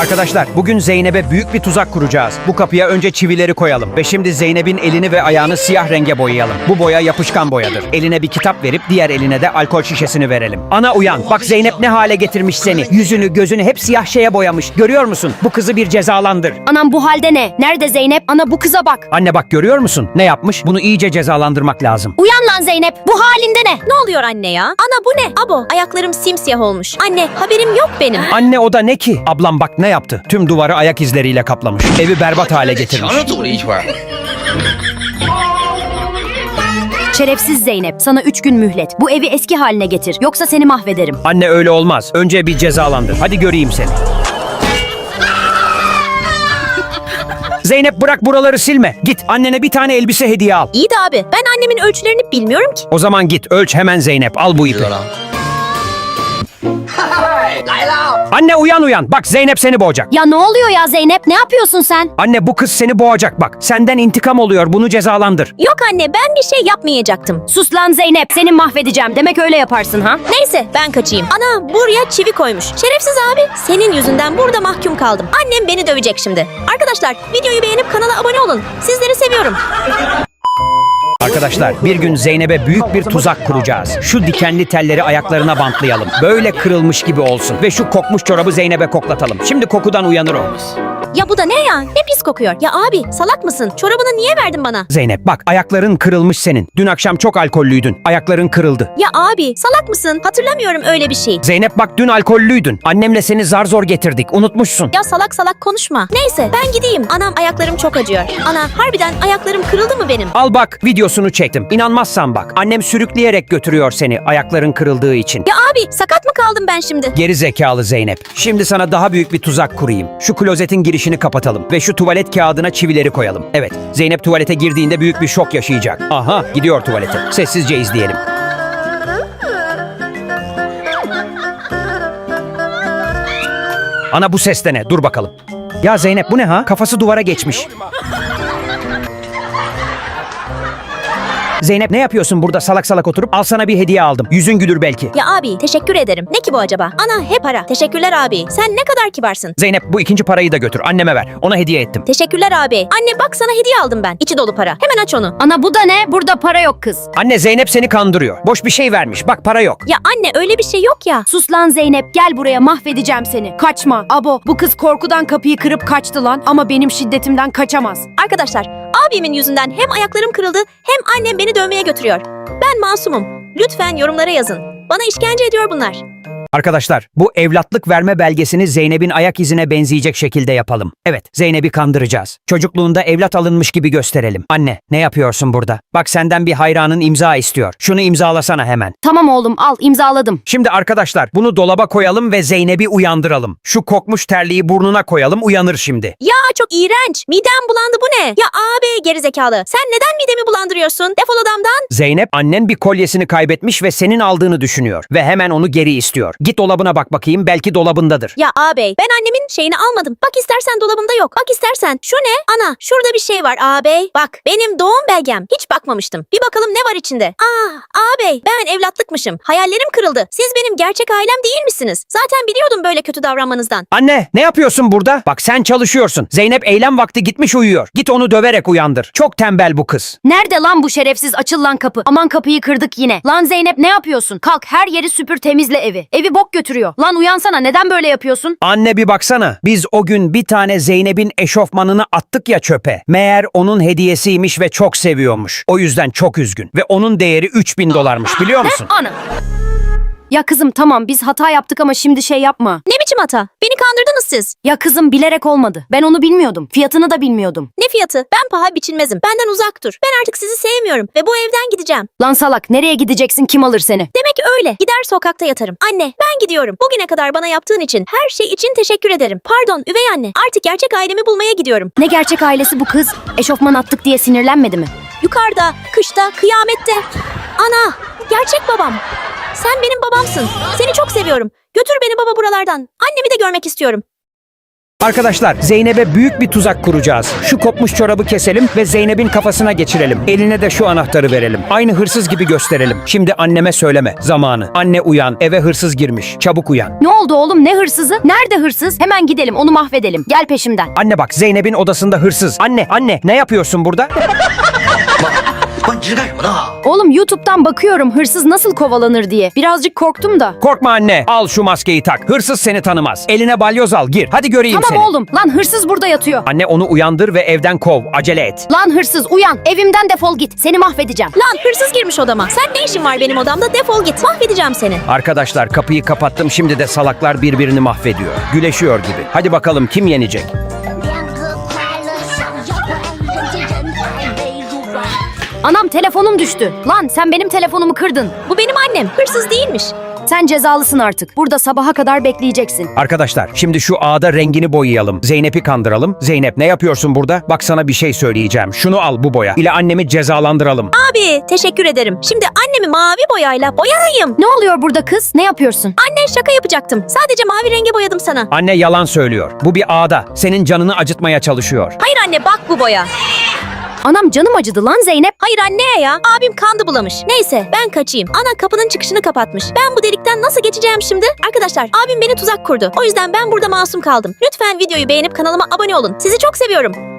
Arkadaşlar bugün Zeynep'e büyük bir tuzak kuracağız. Bu kapıya önce çivileri koyalım ve şimdi Zeynep'in elini ve ayağını siyah renge boyayalım. Bu boya yapışkan boyadır. Eline bir kitap verip diğer eline de alkol şişesini verelim. Ana uyan. Bak Zeynep ne hale getirmiş seni. Yüzünü gözünü hep siyah şeye boyamış. Görüyor musun? Bu kızı bir cezalandır. Anam bu halde ne? Nerede Zeynep? Ana bu kıza bak. Anne bak görüyor musun? Ne yapmış? Bunu iyice cezalandırmak lazım. Uyan lan Zeynep. Bu halinde ne? Ne oluyor anne ya? Ana bu ne? Abo ayaklarım simsiyah olmuş. Anne haberim yok benim. Anne o da ne ki? Ablam bak ne yaptı? Tüm duvarı ayak izleriyle kaplamış. Evi berbat hale getirmiş. 墙上走了一圈儿。 Şerefsiz Zeynep. Sana üç gün mühlet. Bu evi eski haline getir. Yoksa seni mahvederim. Anne öyle olmaz. Önce bir cezalandır. Hadi göreyim seni. Zeynep bırak buraları silme. Git annene bir tane elbise hediye al. İyi de abi ben annemin ölçülerini bilmiyorum ki. O zaman git ölç hemen Zeynep al bu ipi. Lay lay. Anne uyan uyan. Bak Zeynep seni boğacak. Ya ne oluyor ya Zeynep? Ne yapıyorsun sen? Anne bu kız seni boğacak bak. Senden intikam oluyor. Bunu cezalandır. Yok anne ben bir şey yapmayacaktım. Sus lan Zeynep. Seni mahvedeceğim. Demek öyle yaparsın ha? Neyse ben kaçayım. Ana buraya çivi koymuş. Şerefsiz abi senin yüzünden burada mahkum kaldım. Annem beni dövecek şimdi. Arkadaşlar videoyu beğenip kanala abone olun. Sizleri seviyorum. Arkadaşlar bir gün Zeynep'e büyük bir tuzak kuracağız. Şu dikenli telleri ayaklarına bantlayalım. Böyle kırılmış gibi olsun. Ve şu kokmuş çorabı Zeynep'e koklatalım. Şimdi kokudan uyanır o. Ya bu da ne ya? Ne pis kokuyor. Ya abi salak mısın? Çorabını niye verdin bana? Zeynep bak ayakların kırılmış senin. Dün akşam çok alkollüydün. Ayakların kırıldı. Ya abi salak mısın? Hatırlamıyorum öyle bir şey. Zeynep bak dün alkollüydün. Annemle seni zar zor getirdik. Unutmuşsun. Ya salak salak konuşma. Neyse ben gideyim. Anam ayaklarım çok acıyor. Ana harbiden ayaklarım kırıldı mı benim? Al bak videosunu çektim. İnanmazsan bak. Annem sürükleyerek götürüyor seni ayakların kırıldığı için. Ya abi sakat mı kaldım ben şimdi? Geri zekalı Zeynep. Şimdi sana daha büyük bir tuzak kurayım. Şu klozetin girişini kapatalım ve şu tuvalet kağıdına çivileri koyalım. Evet, Zeynep tuvalete girdiğinde büyük bir şok yaşayacak. Aha, gidiyor tuvalete. Sessizce izleyelim. Ana bu ses de ne? Dur bakalım. Ya Zeynep bu ne ha? Kafası duvara geçmiş. Zeynep ne yapıyorsun burada salak salak oturup? Al sana bir hediye aldım. Yüzün gülür belki. Ya abi teşekkür ederim. Ne ki bu acaba? Ana hep para. Teşekkürler abi. Sen ne kadar kibarsın. Zeynep bu ikinci parayı da götür. Anneme ver. Ona hediye ettim. Teşekkürler abi. Anne bak sana hediye aldım ben. İçi dolu para. Hemen aç onu. Ana bu da ne? Burada para yok kız. Anne Zeynep seni kandırıyor. Boş bir şey vermiş. Bak para yok. Ya anne öyle bir şey yok ya. Sus lan Zeynep. Gel buraya mahvedeceğim seni. Kaçma. Abo bu kız korkudan kapıyı kırıp kaçtı lan. Ama benim şiddetimden kaçamaz. Arkadaşlar abimin yüzünden hem ayaklarım kırıldı hem annem beni dövmeye götürüyor. Ben masumum. Lütfen yorumlara yazın. Bana işkence ediyor bunlar. Arkadaşlar bu evlatlık verme belgesini Zeynep'in ayak izine benzeyecek şekilde yapalım. Evet Zeynep'i kandıracağız. Çocukluğunda evlat alınmış gibi gösterelim. Anne ne yapıyorsun burada? Bak senden bir hayranın imza istiyor. Şunu imzalasana hemen. Tamam oğlum al imzaladım. Şimdi arkadaşlar bunu dolaba koyalım ve Zeynep'i uyandıralım. Şu kokmuş terliği burnuna koyalım uyanır şimdi. Ya çok iğrenç. Midem bulandı bu ne? Ya abi gerizekalı. Sen neden midemi bulandırıyorsun? Defol odamdan. Zeynep annen bir kolyesini kaybetmiş ve senin aldığını düşünüyor. Ve hemen onu geri istiyor. Git dolabına bak bakayım belki dolabındadır. Ya ağabey ben annemin şeyini almadım. Bak istersen dolabımda yok. Bak istersen. Şu ne? Ana şurada bir şey var ağabey. Bak benim doğum belgem. Hiç bakmamıştım. Bir bakalım ne var içinde. Aa ağabey ben evlatlıkmışım. Hayallerim kırıldı. Siz benim gerçek ailem değil misiniz? Zaten biliyordum böyle kötü davranmanızdan. Anne ne yapıyorsun burada? Bak sen çalışıyorsun. Zeynep eylem vakti gitmiş uyuyor. Git onu döverek uyandır. Çok tembel bu kız. Nerede lan bu şerefsiz açıl lan kapı. Aman kapıyı kırdık yine. Lan Zeynep ne yapıyorsun? Kalk her yeri süpür temizle evi. Evi bok götürüyor. Lan uyansana neden böyle yapıyorsun? Anne bir baksana. Biz o gün bir tane Zeynep'in eşofmanını attık ya çöpe. Meğer onun hediyesiymiş ve çok seviyormuş. O yüzden çok üzgün. Ve onun değeri 3000 dolarmış biliyor musun? Ana. Ya kızım tamam biz hata yaptık ama şimdi şey yapma. Ne biçim hata? Beni kandırdınız siz. Ya kızım bilerek olmadı. Ben onu bilmiyordum. Fiyatını da bilmiyordum. Ne fiyatı? Ben paha biçilmezim. Benden uzak dur. Ben artık sizi sevmiyorum ve bu evden gideceğim. Lan salak nereye gideceksin kim alır seni? Demek öyle. Gider sokakta yatarım. Anne ben gidiyorum. Bugüne kadar bana yaptığın için her şey için teşekkür ederim. Pardon üvey anne. Artık gerçek ailemi bulmaya gidiyorum. Ne gerçek ailesi bu kız? Eşofman attık diye sinirlenmedi mi? Yukarıda, kışta, kıyamette. Ana, gerçek babam. Sen benim babamsın. Seni çok seviyorum. Götür beni baba buralardan. Annemi de görmek istiyorum. Arkadaşlar Zeynep'e büyük bir tuzak kuracağız. Şu kopmuş çorabı keselim ve Zeynep'in kafasına geçirelim. Eline de şu anahtarı verelim. Aynı hırsız gibi gösterelim. Şimdi anneme söyleme. Zamanı. Anne uyan. Eve hırsız girmiş. Çabuk uyan. Ne oldu oğlum ne hırsızı? Nerede hırsız? Hemen gidelim onu mahvedelim. Gel peşimden. Anne bak Zeynep'in odasında hırsız. Anne anne ne yapıyorsun burada? Korkan çıkar mı la? Oğlum YouTube'dan bakıyorum hırsız nasıl kovalanır diye. Birazcık korktum da. Korkma anne. Al şu maskeyi tak. Hırsız seni tanımaz. Eline balyoz al gir. Hadi göreyim Tamam seni. oğlum. Lan hırsız burada yatıyor. Anne onu uyandır ve evden kov. Acele et. Lan hırsız uyan. Evimden defol git. Seni mahvedeceğim. Lan hırsız girmiş odama. Sen ne işin var benim odamda? Defol git. Mahvedeceğim seni. Arkadaşlar kapıyı kapattım şimdi de salaklar birbirini mahvediyor. Güleşiyor gibi. Hadi bakalım kim yenecek? Anam telefonum düştü. Lan sen benim telefonumu kırdın. Bu benim annem. Hırsız değilmiş. Sen cezalısın artık. Burada sabaha kadar bekleyeceksin. Arkadaşlar şimdi şu ağda rengini boyayalım. Zeynep'i kandıralım. Zeynep ne yapıyorsun burada? Bak sana bir şey söyleyeceğim. Şunu al bu boya. ile annemi cezalandıralım. Abi teşekkür ederim. Şimdi annemi mavi boyayla boyayayım. Ne oluyor burada kız? Ne yapıyorsun? Anne şaka yapacaktım. Sadece mavi renge boyadım sana. Anne yalan söylüyor. Bu bir ağda. Senin canını acıtmaya çalışıyor. Hayır anne bak bu boya. Anam canım acıdı lan Zeynep. Hayır anne ya. Abim kandı bulamış. Neyse ben kaçayım. Ana kapının çıkışını kapatmış. Ben bu delikten nasıl geçeceğim şimdi? Arkadaşlar abim beni tuzak kurdu. O yüzden ben burada masum kaldım. Lütfen videoyu beğenip kanalıma abone olun. Sizi çok seviyorum.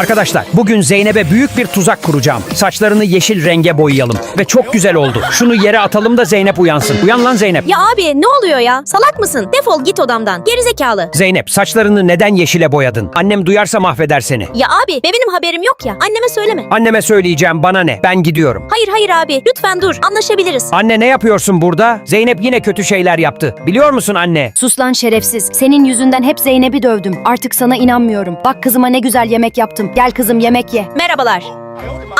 Arkadaşlar bugün Zeynep'e büyük bir tuzak kuracağım. Saçlarını yeşil renge boyayalım. Ve çok güzel oldu. Şunu yere atalım da Zeynep uyansın. Uyan lan Zeynep. Ya abi ne oluyor ya? Salak mısın? Defol git odamdan. Gerizekalı. Zeynep saçlarını neden yeşile boyadın? Annem duyarsa mahveder seni. Ya abi ve benim haberim yok ya. Anneme söyleme. Anneme söyleyeceğim bana ne? Ben gidiyorum. Hayır hayır abi. Lütfen dur. Anlaşabiliriz. Anne ne yapıyorsun burada? Zeynep yine kötü şeyler yaptı. Biliyor musun anne? Sus lan şerefsiz. Senin yüzünden hep Zeynep'i dövdüm. Artık sana inanmıyorum. Bak kızıma ne güzel yemek yaptım. Gel kızım yemek ye. Merhabalar.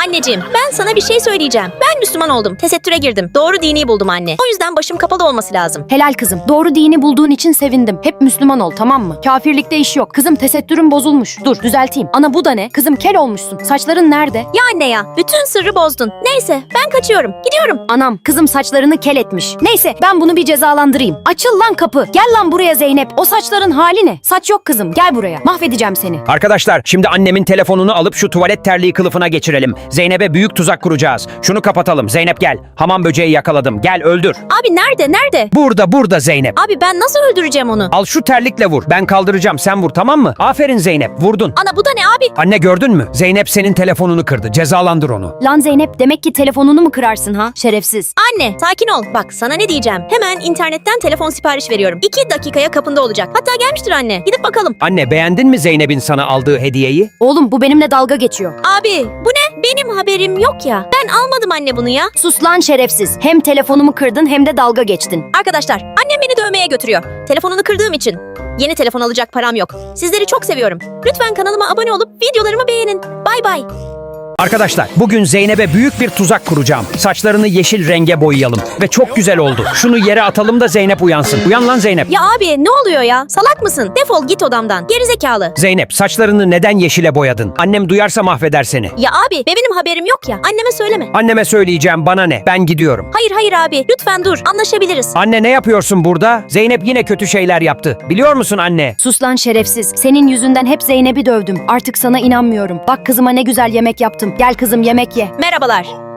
Anneciğim ben sana bir şey söyleyeceğim. Ben Müslüman oldum. Tesettüre girdim. Doğru dini buldum anne. O yüzden başım kapalı olması lazım. Helal kızım. Doğru dini bulduğun için sevindim. Hep Müslüman ol tamam mı? Kafirlikte iş yok. Kızım tesettürün bozulmuş. Dur düzelteyim. Ana bu da ne? Kızım kel olmuşsun. Saçların nerede? Ya anne ya. Bütün sırrı bozdun. Neyse ben kaçıyorum. Gidiyorum. Anam kızım saçlarını kel etmiş. Neyse ben bunu bir cezalandırayım. Açıl lan kapı. Gel lan buraya Zeynep. O saçların hali ne? Saç yok kızım. Gel buraya. Mahvedeceğim seni. Arkadaşlar şimdi annemin telefonunu alıp şu tuvalet terliği kılıfına geçirelim. Zeynep'e büyük tuzak kuracağız. Şunu kapatalım. Zeynep gel. Hamam böceği yakaladım. Gel öldür. Abi nerede? Nerede? Burada burada Zeynep. Abi ben nasıl öldüreceğim onu? Al şu terlikle vur. Ben kaldıracağım sen vur tamam mı? Aferin Zeynep vurdun. Ana bu da ne abi? Anne gördün mü? Zeynep senin telefonunu kırdı. Cezalandır onu. Lan Zeynep demek ki telefonunu mu kırarsın ha? Şerefsiz. Anne sakin ol. Bak sana ne diyeceğim. Hemen internetten telefon sipariş veriyorum. İki dakikaya kapında olacak. Hatta gelmiştir anne. Gidip bakalım. Anne beğendin mi Zeynep'in sana aldığı hediyeyi? Oğlum bu benimle dalga geçiyor. Abi bu ne? Benim haberim yok ya. Ben almadım anne bunu ya. Sus lan şerefsiz. Hem telefonumu kırdın hem de dalga geçtin. Arkadaşlar annem beni dövmeye götürüyor. Telefonunu kırdığım için. Yeni telefon alacak param yok. Sizleri çok seviyorum. Lütfen kanalıma abone olup videolarımı beğenin. Bay bay. Arkadaşlar bugün Zeynep'e büyük bir tuzak kuracağım. Saçlarını yeşil renge boyayalım. Ve çok güzel oldu. Şunu yere atalım da Zeynep uyansın. Uyan lan Zeynep. Ya abi ne oluyor ya? Salak mısın? Defol git odamdan. Gerizekalı. Zeynep saçlarını neden yeşile boyadın? Annem duyarsa mahveder seni. Ya abi ve benim haberim yok ya. Anneme söyleme. Anneme söyleyeceğim bana ne? Ben gidiyorum. Hayır hayır abi. Lütfen dur. Anlaşabiliriz. Anne ne yapıyorsun burada? Zeynep yine kötü şeyler yaptı. Biliyor musun anne? Sus lan şerefsiz. Senin yüzünden hep Zeynep'i dövdüm. Artık sana inanmıyorum. Bak kızıma ne güzel yemek yaptım. Gel kızım yemek ye. Merhabalar.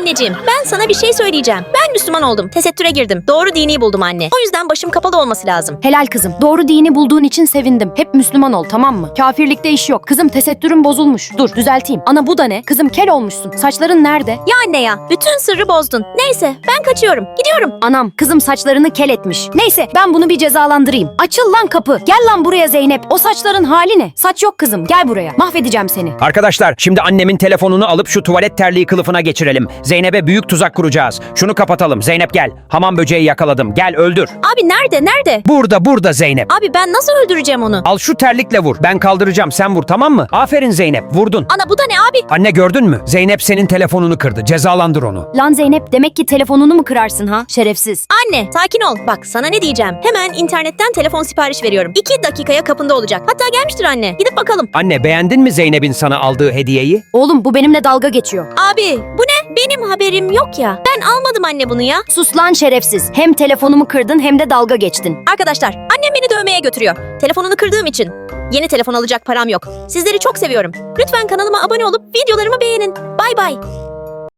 Anneciğim ben sana bir şey söyleyeceğim. Ben Müslüman oldum. Tesettüre girdim. Doğru dini buldum anne. O yüzden başım kapalı olması lazım. Helal kızım. Doğru dini bulduğun için sevindim. Hep Müslüman ol tamam mı? Kafirlikte iş yok. Kızım tesettürün bozulmuş. Dur düzelteyim. Ana bu da ne? Kızım kel olmuşsun. Saçların nerede? Ya anne ya. Bütün sırrı bozdun. Neyse ben kaçıyorum. Gidiyorum. Anam kızım saçlarını kel etmiş. Neyse ben bunu bir cezalandırayım. Açıl lan kapı. Gel lan buraya Zeynep. O saçların hali ne? Saç yok kızım. Gel buraya. Mahvedeceğim seni. Arkadaşlar şimdi annemin telefonunu alıp şu tuvalet terliği kılıfına geçirelim. Zeynep'e büyük tuzak kuracağız. Şunu kapatalım. Zeynep gel. Hamam böceği yakaladım. Gel öldür. Abi nerede? Nerede? Burada burada Zeynep. Abi ben nasıl öldüreceğim onu? Al şu terlikle vur. Ben kaldıracağım sen vur tamam mı? Aferin Zeynep vurdun. Ana bu da ne abi? Anne gördün mü? Zeynep senin telefonunu kırdı. Cezalandır onu. Lan Zeynep demek ki telefonunu mu kırarsın ha? Şerefsiz. Anne sakin ol. Bak sana ne diyeceğim. Hemen internetten telefon sipariş veriyorum. İki dakikaya kapında olacak. Hatta gelmiştir anne. Gidip bakalım. Anne beğendin mi Zeynep'in sana aldığı hediyeyi? Oğlum bu benimle dalga geçiyor. Abi bu ne? Benim haberim yok ya. Ben almadım anne bunu ya. Sus lan şerefsiz. Hem telefonumu kırdın hem de dalga geçtin. Arkadaşlar annem beni dövmeye götürüyor. Telefonunu kırdığım için. Yeni telefon alacak param yok. Sizleri çok seviyorum. Lütfen kanalıma abone olup videolarımı beğenin. Bay bay.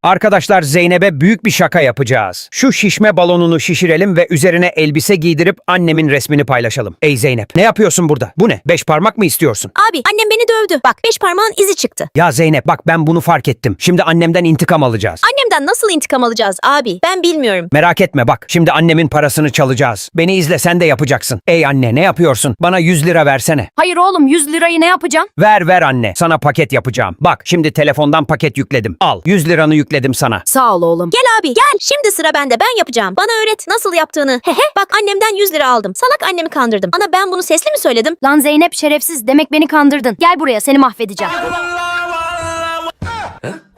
Arkadaşlar Zeynep'e büyük bir şaka yapacağız. Şu şişme balonunu şişirelim ve üzerine elbise giydirip annemin resmini paylaşalım. Ey Zeynep ne yapıyorsun burada? Bu ne? Beş parmak mı istiyorsun? Abi annem beni dövdü. Bak beş parmağın izi çıktı. Ya Zeynep bak ben bunu fark ettim. Şimdi annemden intikam alacağız. Annemden nasıl intikam alacağız abi? Ben bilmiyorum. Merak etme bak şimdi annemin parasını çalacağız. Beni izle sen de yapacaksın. Ey anne ne yapıyorsun? Bana 100 lira versene. Hayır oğlum 100 lirayı ne yapacaksın? Ver ver anne sana paket yapacağım. Bak şimdi telefondan paket yükledim. Al 100 liranı yükledim sana. Sağ ol oğlum. Gel abi gel. Şimdi sıra bende. Ben yapacağım. Bana öğret nasıl yaptığını. Hehe. Bak annemden 100 lira aldım. Salak annemi kandırdım. Ana ben bunu sesli mi söyledim? Lan Zeynep şerefsiz demek beni kandırdın. Gel buraya seni mahvedeceğim.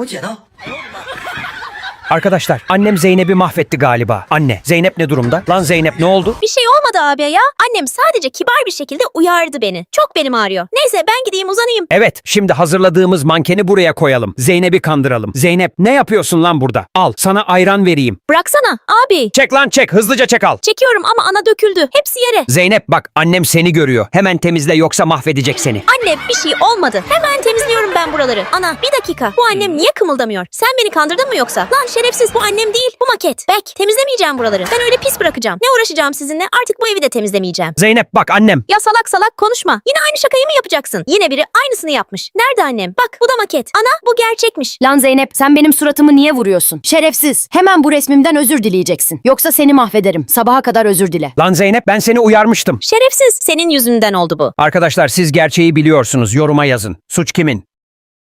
我捡到。 Arkadaşlar annem Zeynep'i mahvetti galiba. Anne Zeynep ne durumda? Lan Zeynep ne oldu? Bir şey olmadı abi ya. Annem sadece kibar bir şekilde uyardı beni. Çok benim ağrıyor. Neyse ben gideyim uzanayım. Evet, şimdi hazırladığımız mankeni buraya koyalım. Zeynep'i kandıralım. Zeynep, ne yapıyorsun lan burada? Al, sana ayran vereyim. Bıraksana abi. Çek lan çek, hızlıca çek al. Çekiyorum ama ana döküldü. Hepsi yere. Zeynep bak, annem seni görüyor. Hemen temizle yoksa mahvedecek seni. Anne bir şey olmadı. Hemen temizliyorum ben buraları. Ana bir dakika. Bu annem niye kımıldamıyor? Sen beni kandırdın mı yoksa? Lan şerefsiz bu annem değil. Bu maket. Bek temizlemeyeceğim buraları. Ben öyle pis bırakacağım. Ne uğraşacağım sizinle? Artık bu evi de temizlemeyeceğim. Zeynep bak annem. Ya salak salak konuşma. Yine aynı şakayı mı yapacaksın? Yine biri aynısını yapmış. Nerede annem? Bak bu da maket. Ana bu gerçekmiş. Lan Zeynep sen benim suratımı niye vuruyorsun? Şerefsiz. Hemen bu resmimden özür dileyeceksin. Yoksa seni mahvederim. Sabaha kadar özür dile. Lan Zeynep ben seni uyarmıştım. Şerefsiz. Senin yüzünden oldu bu. Arkadaşlar siz gerçeği biliyorsunuz. Yoruma yazın. Suç kimin?